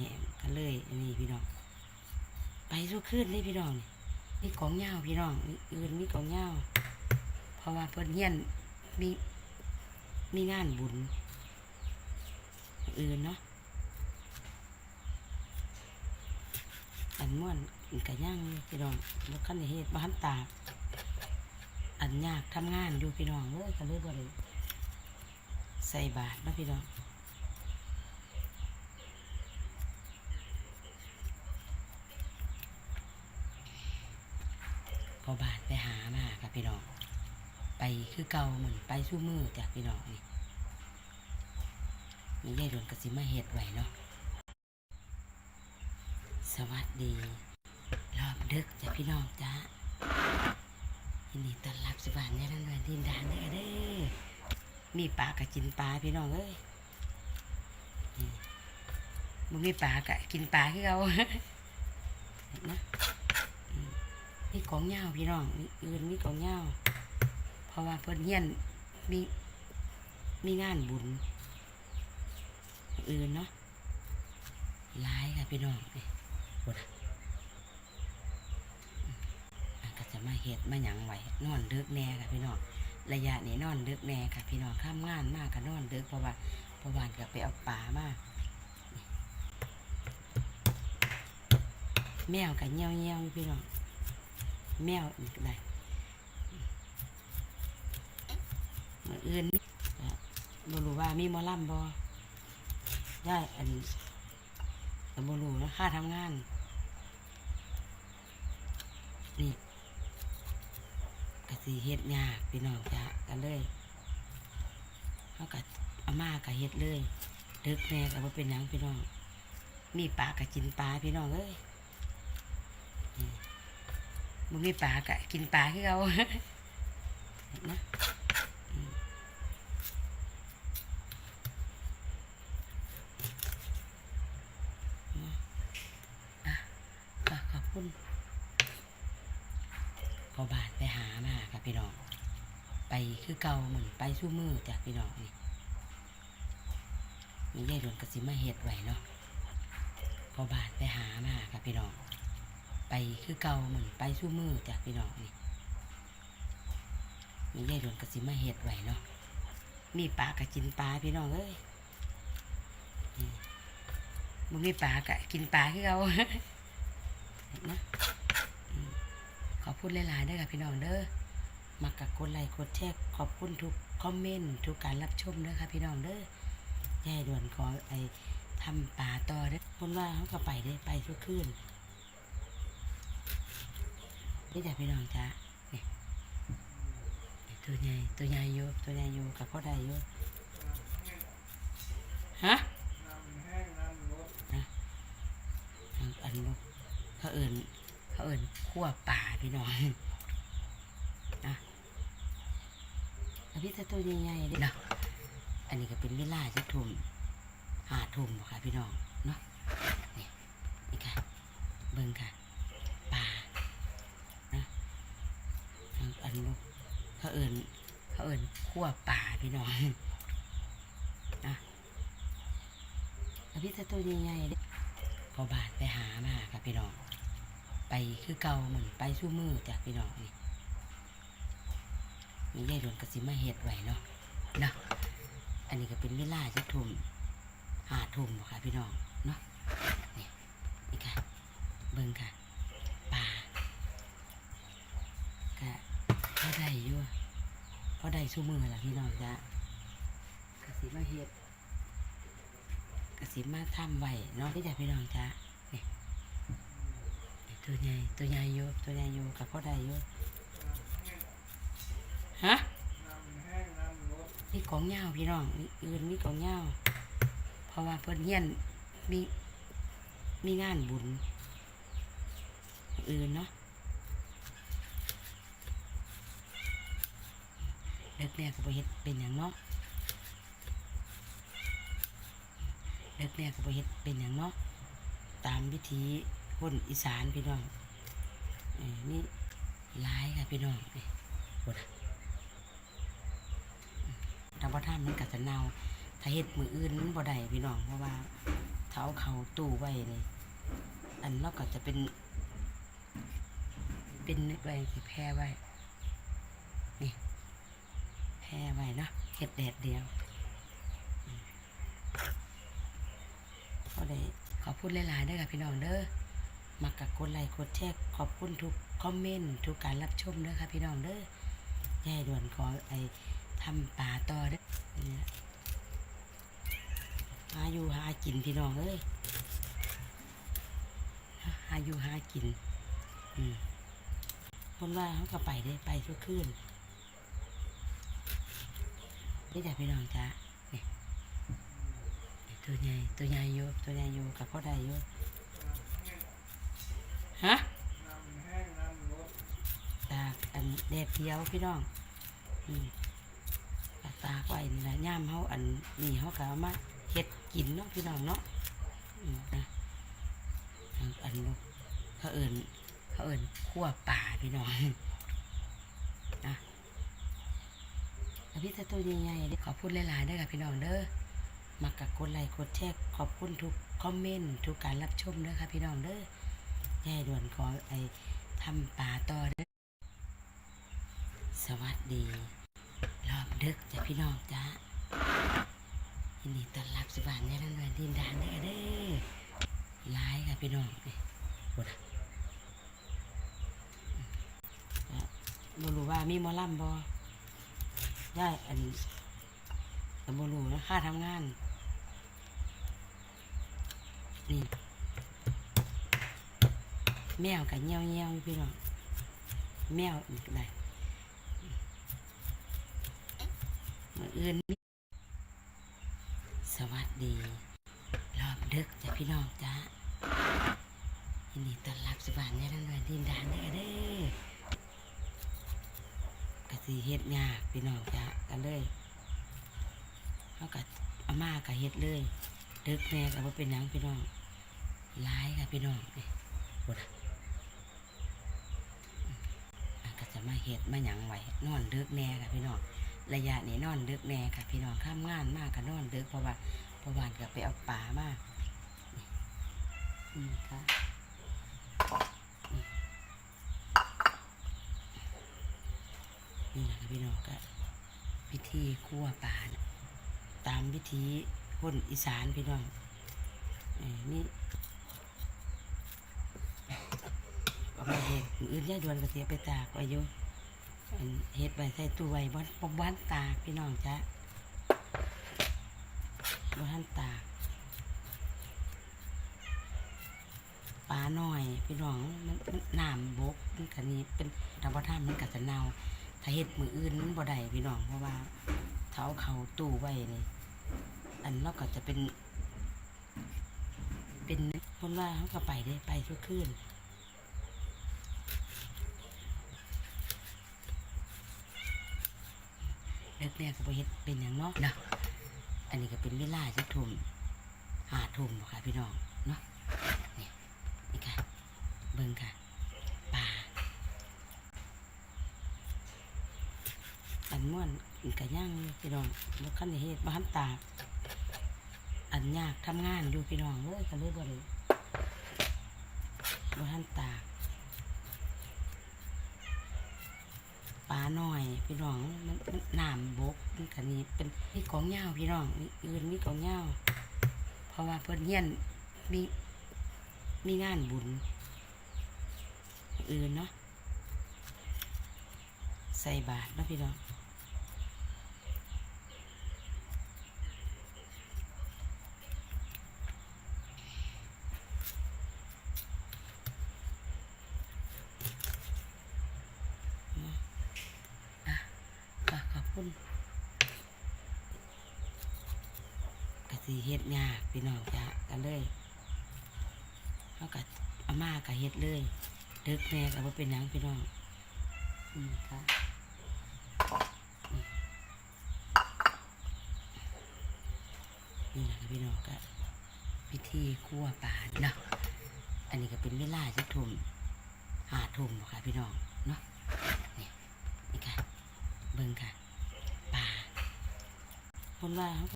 แหงกันเลยอันนี้พี่น้อง ไปสู้ขึ้นเลยพี่น้องนี่ของเหย้าพี่น้องอื่นมีของเหย้าเพราะว่าเพิ่อนเฮียนมีมีงานบุญอื่นเนาะอันม่วนกะย่างพี่น้องแล้วขั้นเหตุบ้านตาอันยากทำงานอยู่พี่น้องเลยก็เลยบ่ได้ใส่บาตรเนะพี่น้อง พอบาทไปหามาค่ะพี่น้อง ไปคือเก่าเหมือนไปสู้มือจ้ะพี่น้องนี่นี่ยายหลวนกสิมาเฮ็ดไว้เนาะ สวัสดี รอบดึกจ้ะพี่น้องจ้ายินดีต้อนรับสบานยายนันวันดินดานเด้อเด้อมีปลากะกินปลาพี่น้องเอ้ยมึงมีปลากะกินปลาคือเรานะ นี่ของเหย้าพี่น้องอื่นมีของเหย้าเพราะว่าเพิ่นเฮียนมีมีงานบุญอื่นเนาะหลายค่ะพี่น้องนี่ปวดมันก็จะมาเฮ็ดมาหยังไหวนอนเดึกแน่ค่ะพี่น้องระยะนี้นอนเดึกแน่ค่ะพี่น้องข้ามงานมากก็นอนเดึกเพราะว่าเพราะวานก็ไปเอาปลามาแมวก็เงี้ยวเงี้ยวพี่น้อง แมวอีกได้มืออื่นมีบรู้ว่ามีมอลำบอได้อันแต่บรู้นะค่าทำงาน นี่กะสีเฮ็ดยากพี่น้องจ้ะกันเลยเขากะอาม่ากะเฮ็ดเลยเดึกแน่ก็บ่าเป็นหยังพี่น้อง มีปลากะกินปลาพี่น้องเอ้ย มึงมีปลากะกินปลาคือเราเนะอะขอบคุณพอบาทไปหามาค่ะพี่น้อง ไปคือเก่าเหมือนไปสู้มือจ้ะพี่น้องนี่นี่ยายหลวนกระสิมาเฮ็ดไว้เนาะพอบาทไปหามาค่ะพี่น้อง ไปคือเก่าเหมือนไปสู้มือจ้ะพี่น้องนี่นี่ยายหลวนกระสิมาเฮ็ดไว้เนาะมีปลากะกินปลาพี่น้องเอ้ยมึงมีปลากะกินปลาคือเราเนะขอบคุณหลายๆเด้อค่ะพี่น้องเด้อมักกะกดไลค์กดแชร์ขอบคุณทุกคอมเมนต์ทุกการรับชมเด้อค่ะพี่น้องเด้อยายด่วนขอไอทำปลาต่อเด้อคนว่าเขาก็ไปได้ไปทุกคืน นี่จะพี่น้องจ้านี่นี่ตัวใหญ่ตัวใหญ่อยู่ตัวใหญ่อยู่กับพ่อได้อยู่ฮะอันลูกเขาเอินเขาเอินขั้วป่าพี่น้องนะแล้วพี่จะตัวใหญ่ๆเด้เนาะอันนี้ก็เป็นเวลาจะทุ่มหาทุ่มบ่ค่ะพี่น้องเนาะนี่นี่ค่ะเบิ่งค่ะป่า เขาเอิ่นเขาเอิ่นขั้วป่าพี่น้องนะแล้วพี่จะตัวใหญ่ๆพอบาทไปหามาค่ะพี่น้อง ไปคือเก่าเหมือนไปสู้มือจ้ะพี่น้องนี่นี่ยายหลวนกระสิมาเฮ็ดไว้เนาะเนาะอันนี้ก็เป็นเวลาจะทุ่มหาทุ่มบ่ค่ะพี่น้องเนาะนี่นี่ค่ะ เบิ่งค่ะป่า ก็พอได้อยู่พอ ได้สู้มือละพี่น้องจ้ะกระสิมาเฮ็ดกระสิมาทำไว้เนาะพี่จะพี่น้องจ้ะนี่ตัวใหญ่ตัวใหญ่อยู่ตัวใหญ่อยู่กับพอได้อยู่ฮะนี่ของเหย้าพี่น้องอื่นมีของเหย้าเพราะว่าเพิ่นเฮียนมีมีงานบุญอื่นเนาะ เด็กเนี่ยก็ไปเฮ็ดเป็นอย่างเนาะเด็กเนี่ยก็ไปเฮ็ดเป็นอย่างเนาะตามวิธีคนอีสานพี่น้องเอ้ยนี่หลายค่ะพี่น้องนี่ปวดถ้าบ่ทำมันก็จะเน่าถ้าเฮ็ดมืออื่นมันบ่ได้พี่น้องเพราะว่าเท้าเขาตู้ไว้นี่อันเราก็จะเป็น เป็นไว้ที่แพร่ไว้นี่ แพร่ไว้เนาะเห็ดแดดเดียวก็เลยขอพูดหลายๆเด้ค่ะพี่น้องเด้อมักกับกดไลค์กดแชร์ขอบคุณทุกคอมเมนต์ทุกการรับชมเด้อค่ะพี่น้องเด้อยายด่วนขอไอ้ทำป่าต่อเด้อเนี่ยหาอยู่หากินพี่น้องเอ้ยหาอยู่หากิน อืมคนว่าเขาก็ไปได้ไปทุกคืน นี่แต่พี่น้องจ้าเนี่ยตัวใหญ่ตัวใหญ่อยู่ตัวใหญ่อยู่กับพ่อได้อยู่ฮะตากอันแดดเดียวพี่น้องอืมตากไว้นี่ละย่ามเขาอันนี่เขาก็เอามาเฮ็ดกินเนาะพี่น้องเนาะอืมนะอันลูกเขาเอิ่นเขาเอิ่นขั้วป่าพี่น้อง นะ พี่ถ้าตัวใหญ่ๆเดี๋ยวขอพูดหลายๆได้อค่ะพี่น้องเด้อมักกับกดไลค์กดแชร์ขอบคุณทุกคอมเมนต์ทุกการรับชมเด้อค่ะพี่น้องเด้อยายด่วนขอไอทำป่าต่อเด้อสวัสดี รอบดึกจ้ะพี่น้องจ้ายินดีต้อนรับสุบานยายนันวันดินดานเด้อเด้อหลายค่ะพี่น้องนี่ปวดบ่รู้ว่ามีมอลำบ่ ได้อันตบ่รู้นะค่าทำงาน นี่ แมวกับเงี้ยวเงี้ยวพี่น้องแมวอีกได้มืออื่น สวัสดี รอบดึกจ้ะพี่น้องจ้ายินดีต้อนรับสุบานยายนันวันดินดานเด้อเด้อ กะสีเฮ็ดยากพี่น้องจ้ากันเลยเขากะอาม่ากะเฮ็ดเลยเดึกแน่ก็บ่เป็นยังพี่น้องร้ายค่ะพี่น้องนี่ปวดอะก็จะมาเฮ็ดมาหยังไหวนอนเดึกแน่ค่ะพี่น้องระยะนี้นอนดึกแน่ค่ะ พี่น้องข้ามงานมากก็นอนดึกเพราะว่าเพราะวานก็ไปเอาปลามานี่ค่ะ นี่แหละค่ะ พี่น้องก็พิธีคั่วปลานะตามพิธีคนอีสานพี่น้องนี่เอาไปเห็ดมื้ออื่นย่าดวนก็เสียไปตากไว้อยู่อันเฮ็ดไว้ใส่ตู้ไว้บ้านบ้านตากพี่น้องจ้ะบ้านตากปลาหน่อยพี่น้องมันน้ำบกมันกันนี้เป็นธรรมชาติมันก็จะเน่า ถ้าเฮ็ดมืออื่นมันบ่ได้พี่น้องเพราะว่าเท้าเขาตู้ไว้นี่อันเราก็จะเป็น เป็นคนว่าเขาก็ไปได้ไปทุกคืนเลิกเนี่ก็บ่เฮ็ดเป็นอย่างเนาะนะอันนี้ก็เป็นเวลาจะทุ่มหาทุ่มค่ะพี่น้องเนาะนี่นี่ค่ะเบิ่งค่ะป่า อัน ม่วนกะย่างพี่น้องบ่คันเฮ็ดบ่ทันตากอันยากทำงานอยู่พี่น้องเอ้ยก็เลยบ่ได้บ่ทันตากปลาหน้อยพี่น้องมันมันน้ำบกมันก็นี่เป็นมีของยาวพี่น้องมีอื่นมีของยาวเพราะว่าเพิ่นเฮียนมีมีงานบุญอื่นเนาะใส่บาตรเนาะพี่น้อง อะก็ขอบ คุณกะสีเฮ็ดยากพี่น้องจ้ะกันเลยเขากะอาม่ากะเฮ็ดเลยเดึกแน่ก็บ่าเป็นหยังพี่น้องอืมค่ะนี่แหละค่ะพี่น้องก็พิธีคั่วปลาเนาะอันนี้ก็เป็นเวลาจะทุ่มหาทุ่มค่ะพี่น้องเนาะนี่นี่ค่ะเบิ่งค่ะ คนว่าเขา